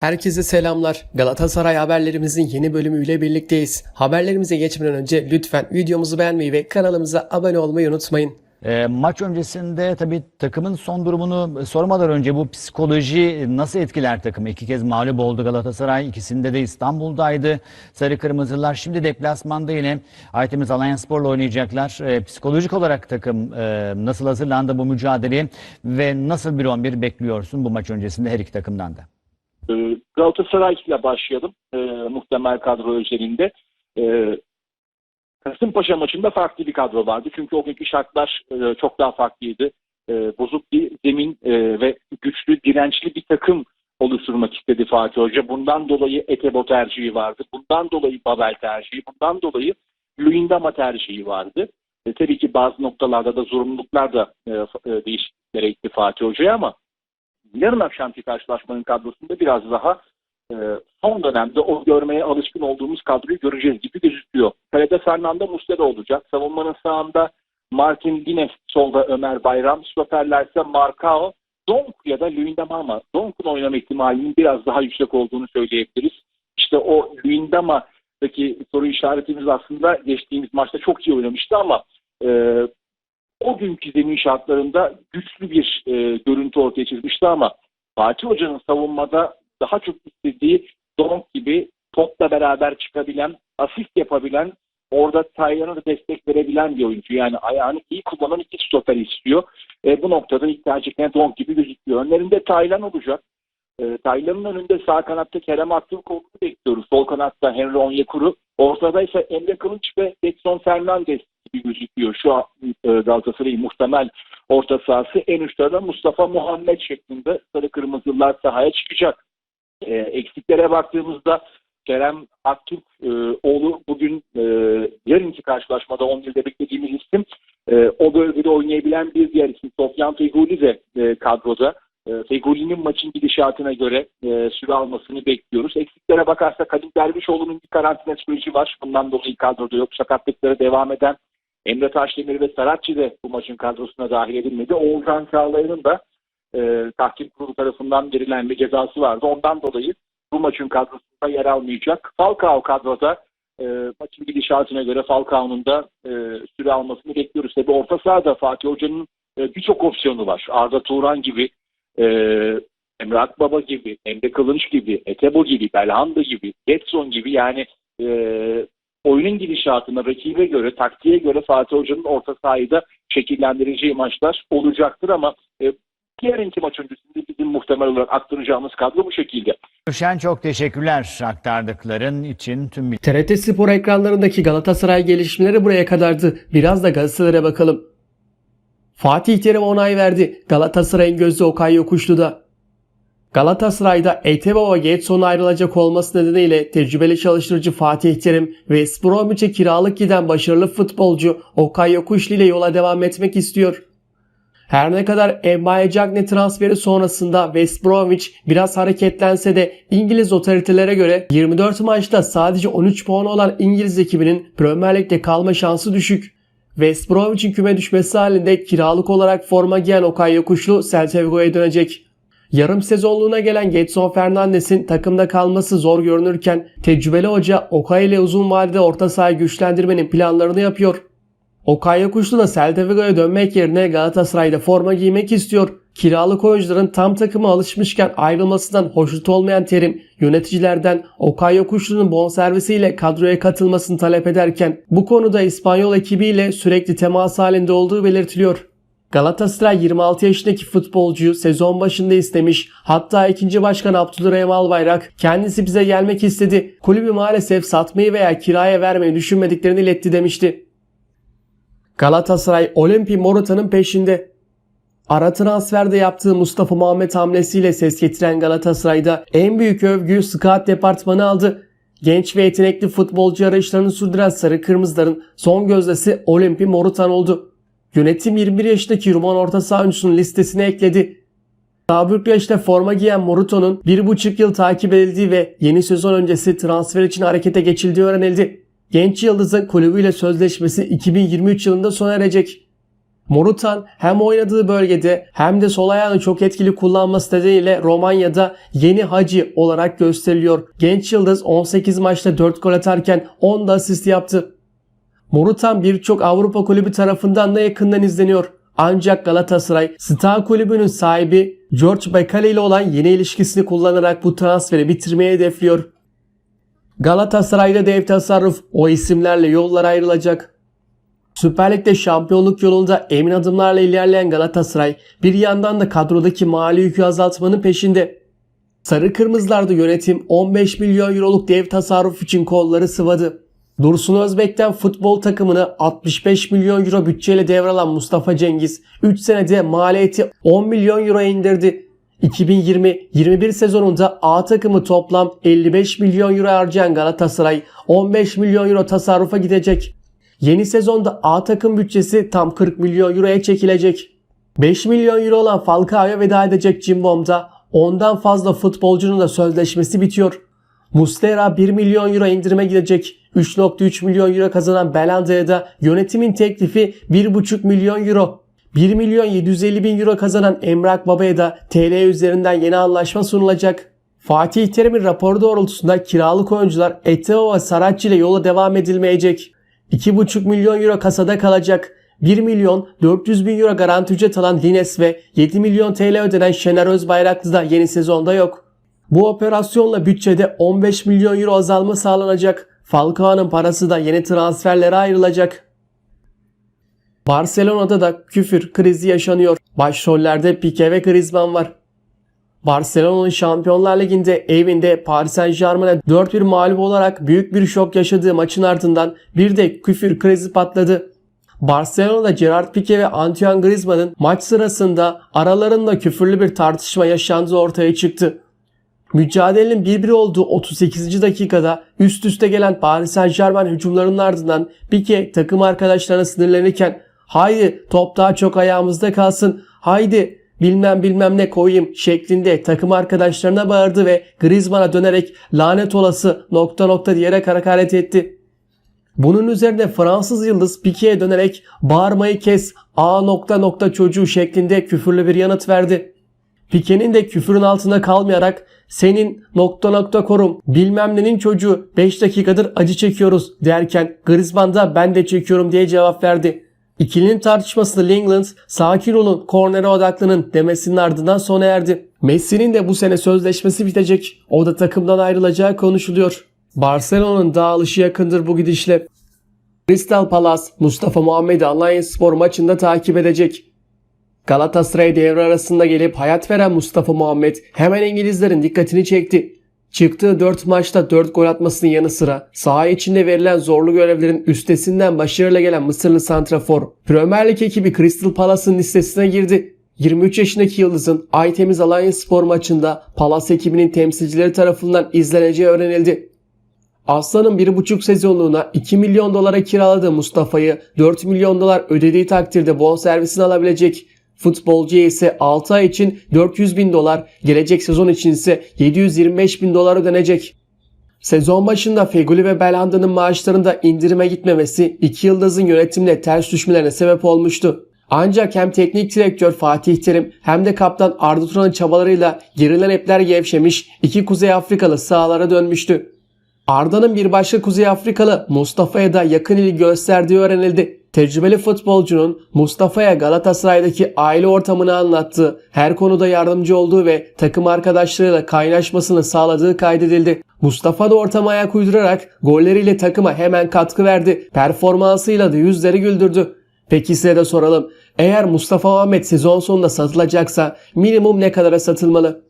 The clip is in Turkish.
Herkese selamlar. Galatasaray haberlerimizin yeni bölümüyle birlikteyiz. Haberlerimize geçmeden önce lütfen videomuzu beğenmeyi ve kanalımıza abone olmayı unutmayın. E, maç öncesinde tabii takımın son durumunu sormadan önce bu psikoloji nasıl etkiler takımı? İki kez mağlup oldu Galatasaray. ikisinde de İstanbul'daydı. Sarı Kırmızılar şimdi deplasmanda yine Aytemiz Alanyaspor'la oynayacaklar. E, psikolojik olarak takım e, nasıl hazırlandı bu mücadeleye ve nasıl bir 11 bekliyorsun bu maç öncesinde her iki takımdan da? Ee, Galatasaray ile başlayalım e, muhtemel kadro özelinde. E, Kasımpaşa maçında farklı bir kadro vardı. Çünkü o günkü şartlar e, çok daha farklıydı. E, bozuk bir zemin e, ve güçlü, dirençli bir takım oluşturmak istedi Fatih Hoca. Bundan dolayı Etebo tercihi vardı. Bundan dolayı Babel tercihi. Bundan dolayı Luyendama tercihi vardı. E, tabii ki bazı noktalarda da zorunluluklar da e, e, değişikliklere itti Fatih Hoca'ya ama yarın akşamki karşılaşmanın kadrosunda biraz daha e, son dönemde o görmeye alışkın olduğumuz kadroyu göreceğiz gibi gözüküyor. Kalede Fernando Muslera olacak. Savunmanın sağında Martin Dines, solda Ömer Bayram, stoperlerse Marcao, Donk ya da Luyendama ama Donk'un oynama ihtimalinin biraz daha yüksek olduğunu söyleyebiliriz. İşte o Luyendama'daki soru işaretimiz aslında geçtiğimiz maçta çok iyi oynamıştı ama e, o günkü zemin şartlarında güçlü bir e, görüntü ortaya çizmişti ama Fatih Hoca'nın savunmada daha çok istediği Donk gibi topla beraber çıkabilen, asist yapabilen, orada Taylan'a da destek verebilen bir oyuncu. Yani ayağını iyi kullanan iki stoper istiyor. E, bu noktada ilk tercihten Donk gibi gözüküyor. Önlerinde Taylan olacak. E, Taylan'ın önünde sağ kanatta Kerem Aktürkoğlu'nu bekliyoruz. Sol kanatta Henry Onyekuru. Ortada ise Emre Kılıç ve Edson Fernandez gibi gözüküyor. Şu an e, muhtemel orta sahası en üstte de Mustafa Muhammed şeklinde sarı kırmızılar sahaya çıkacak. E, eksiklere baktığımızda Kerem Aktürk e, oğlu bugün e, yarınki karşılaşmada 11'de beklediğimiz isim e, o bölgede oynayabilen bir diğer isim Sofyan Feguli de e, kadroda. E, Feguli'nin maçın gidişatına göre e, süre almasını bekliyoruz. Eksiklere bakarsak Halil Dervişoğlu'nun bir karantina süreci var. Bundan dolayı kadroda yok. Sakatlıkları devam eden Emre Taşdemir ve Saratçı de bu maçın kadrosuna dahil edilmedi. Oğuzhan Çağlayan'ın da e, tahkim kurulu tarafından verilen bir cezası vardı. Ondan dolayı bu maçın kadrosunda yer almayacak. Falcao kadroda e, maçın gidişatına göre Falcao'nun da e, süre almasını bekliyoruz. Tabi orta sahada Fatih Hoca'nın e, birçok opsiyonu var. Arda Turan gibi, e, Emre Akbaba gibi, Emre Kılınç gibi, Etebo gibi, Belhanda gibi, Getson gibi yani e, oyunun gidişatına, rakibe göre, taktiğe göre Fatih Hoca'nın orta sahayı da şekillendireceği maçlar olacaktır ama e, yarınki maç öncesinde bizim muhtemel olarak aktaracağımız kadro bu şekilde. Gülşen çok teşekkürler aktardıkların için tüm TRT Spor ekranlarındaki Galatasaray gelişmeleri buraya kadardı. Biraz da Galatasaray'a bakalım. Fatih Terim onay verdi. Galatasaray'ın gözü Okay Yokuşlu'da. Galatasaray'da Etebo ve Getson'un ayrılacak olması nedeniyle tecrübeli çalıştırıcı Fatih Terim ve Bromwich'e kiralık giden başarılı futbolcu Okay Yokuşlu ile yola devam etmek istiyor. Her ne kadar Embaye Cagney transferi sonrasında West Bromwich biraz hareketlense de İngiliz otoritelere göre 24 maçta sadece 13 puan olan İngiliz ekibinin Premier Lig'de kalma şansı düşük. West Bromwich'in küme düşmesi halinde kiralık olarak forma giyen Okay Yokuşlu Celta dönecek. Yarım sezonluğuna gelen Getson Fernandes'in takımda kalması zor görünürken tecrübeli hoca Okay ile uzun vadede orta sahayı güçlendirmenin planlarını yapıyor. Okay Yokuşlu da Celta Vigo'ya dönmek yerine Galatasaray'da forma giymek istiyor. Kiralık oyuncuların tam takıma alışmışken ayrılmasından hoşnut olmayan Terim yöneticilerden Okay Yokuşlu'nun bonservisiyle kadroya katılmasını talep ederken bu konuda İspanyol ekibiyle sürekli temas halinde olduğu belirtiliyor. Galatasaray 26 yaşındaki futbolcuyu sezon başında istemiş. Hatta ikinci başkan Abdülrahim Albayrak kendisi bize gelmek istedi. Kulübü maalesef satmayı veya kiraya vermeyi düşünmediklerini iletti demişti. Galatasaray Olimpi Morata'nın peşinde. Ara transferde yaptığı Mustafa Muhammed hamlesiyle ses getiren Galatasaray'da en büyük övgüyü scout departmanı aldı. Genç ve yetenekli futbolcu arayışlarını sürdüren Sarı Kırmızıların son gözdesi Olimpi Morutan oldu. Yönetim 21 yaşındaki Ruman orta saha oyuncusunun listesine ekledi. Daha yaşta forma giyen Moruto'nun 1,5 yıl takip edildiği ve yeni sezon öncesi transfer için harekete geçildiği öğrenildi. Genç Yıldız'ın kulübüyle sözleşmesi 2023 yılında sona erecek. Morutan hem oynadığı bölgede hem de sol ayağını çok etkili kullanması nedeniyle Romanya'da yeni hacı olarak gösteriliyor. Genç Yıldız 18 maçta 4 gol atarken 10 da asist yaptı. Morutan birçok Avrupa kulübü tarafından da yakından izleniyor. Ancak Galatasaray, Star Kulübü'nün sahibi George Bekali ile olan yeni ilişkisini kullanarak bu transferi bitirmeyi hedefliyor. Galatasaray'da dev tasarruf o isimlerle yollar ayrılacak. Süper Lig'de şampiyonluk yolunda emin adımlarla ilerleyen Galatasaray bir yandan da kadrodaki mali yükü azaltmanın peşinde. Sarı Kırmızılarda yönetim 15 milyon euroluk dev tasarruf için kolları sıvadı. Dursun Özbek'ten futbol takımını 65 milyon euro bütçeyle devralan Mustafa Cengiz 3 senede maliyeti 10 milyon euroya indirdi. 2020-21 sezonunda A takımı toplam 55 milyon euro harcayan Galatasaray 15 milyon euro tasarrufa gidecek. Yeni sezonda A takım bütçesi tam 40 milyon euroya çekilecek. 5 milyon euro olan Falcao'ya veda edecek Cimbom'da ondan fazla futbolcunun da sözleşmesi bitiyor. Mustera 1 milyon euro indirime gidecek. 3.3 milyon euro kazanan Belanda'ya da yönetimin teklifi 1.5 milyon euro. 1 milyon 750 bin euro kazanan Emrak Baba'ya da TL üzerinden yeni anlaşma sunulacak. Fatih Terim'in raporu doğrultusunda kiralık oyuncular Eteo ve Saratçı ile yola devam edilmeyecek. 2,5 milyon euro kasada kalacak. 1 milyon 400 bin euro garanti ücret alan Lines ve 7 milyon TL ödenen Şener Özbayraklı da yeni sezonda yok. Bu operasyonla bütçede 15 milyon euro azalma sağlanacak. Falcao'nun parası da yeni transferlere ayrılacak. Barcelona'da da küfür krizi yaşanıyor. Başrollerde Pique ve Griezmann var. Barcelona'nın Şampiyonlar Ligi'nde evinde Paris Saint Germain'e 4-1 mağlup olarak büyük bir şok yaşadığı maçın ardından bir de küfür krizi patladı. Barcelona'da Gerard Pique ve Antoine Griezmann'ın maç sırasında aralarında küfürlü bir tartışma yaşandığı ortaya çıktı. Mücadelenin 1-1 olduğu 38. dakikada üst üste gelen Paris Saint Germain hücumlarının ardından Pique takım arkadaşlarına sinirlenirken haydi top daha çok ayağımızda kalsın haydi bilmem bilmem ne koyayım şeklinde takım arkadaşlarına bağırdı ve Griezmann'a dönerek lanet olası nokta nokta diyerek hakaret etti. Bunun üzerine Fransız yıldız Pique'ye dönerek bağırmayı kes a nokta nokta çocuğu şeklinde küfürlü bir yanıt verdi. Pique'nin de küfürün altında kalmayarak senin nokta nokta korum bilmem nenin çocuğu 5 dakikadır acı çekiyoruz derken Griezmann da ben de çekiyorum diye cevap verdi. İkilinin tartışmasında Lingland sakin olun kornere odaklanın demesinin ardından sona erdi. Messi'nin de bu sene sözleşmesi bitecek. O da takımdan ayrılacağı konuşuluyor. Barcelona'nın dağılışı yakındır bu gidişle. Crystal Palace Mustafa Muhammed'i Alliance Spor maçında takip edecek. Galatasaray devre arasında gelip hayat veren Mustafa Muhammed hemen İngilizlerin dikkatini çekti. Çıktığı 4 maçta 4 gol atmasının yanı sıra saha içinde verilen zorlu görevlerin üstesinden başarıyla gelen Mısırlı santrafor Premier Lig ekibi Crystal Palace'ın listesine girdi. 23 yaşındaki Yıldız'ın Aytemiz Alliance Spor maçında Palace ekibinin temsilcileri tarafından izleneceği öğrenildi. Aslan'ın 1,5 sezonluğuna 2 milyon dolara kiraladığı Mustafa'yı 4 milyon dolar ödediği takdirde bonservisini alabilecek. Futbolcuya ise 6 ay için 400 bin dolar, gelecek sezon için ise 725 bin dolar ödenecek. Sezon başında Feguli ve Belhanda'nın maaşlarında indirime gitmemesi iki yıldızın yönetimle ters düşmelerine sebep olmuştu. Ancak hem teknik direktör Fatih Terim hem de kaptan Arda Turan'ın çabalarıyla gerilen epler gevşemiş iki Kuzey Afrikalı sahalara dönmüştü. Arda'nın bir başka Kuzey Afrikalı Mustafa'ya da yakın ilgi gösterdiği öğrenildi. Tecrübeli futbolcunun Mustafa'ya Galatasaray'daki aile ortamını anlattığı, her konuda yardımcı olduğu ve takım arkadaşlarıyla kaynaşmasını sağladığı kaydedildi. Mustafa da ortama ayak uydurarak golleriyle takıma hemen katkı verdi. Performansıyla da yüzleri güldürdü. Peki size de soralım. Eğer Mustafa Ahmet sezon sonunda satılacaksa minimum ne kadara satılmalı?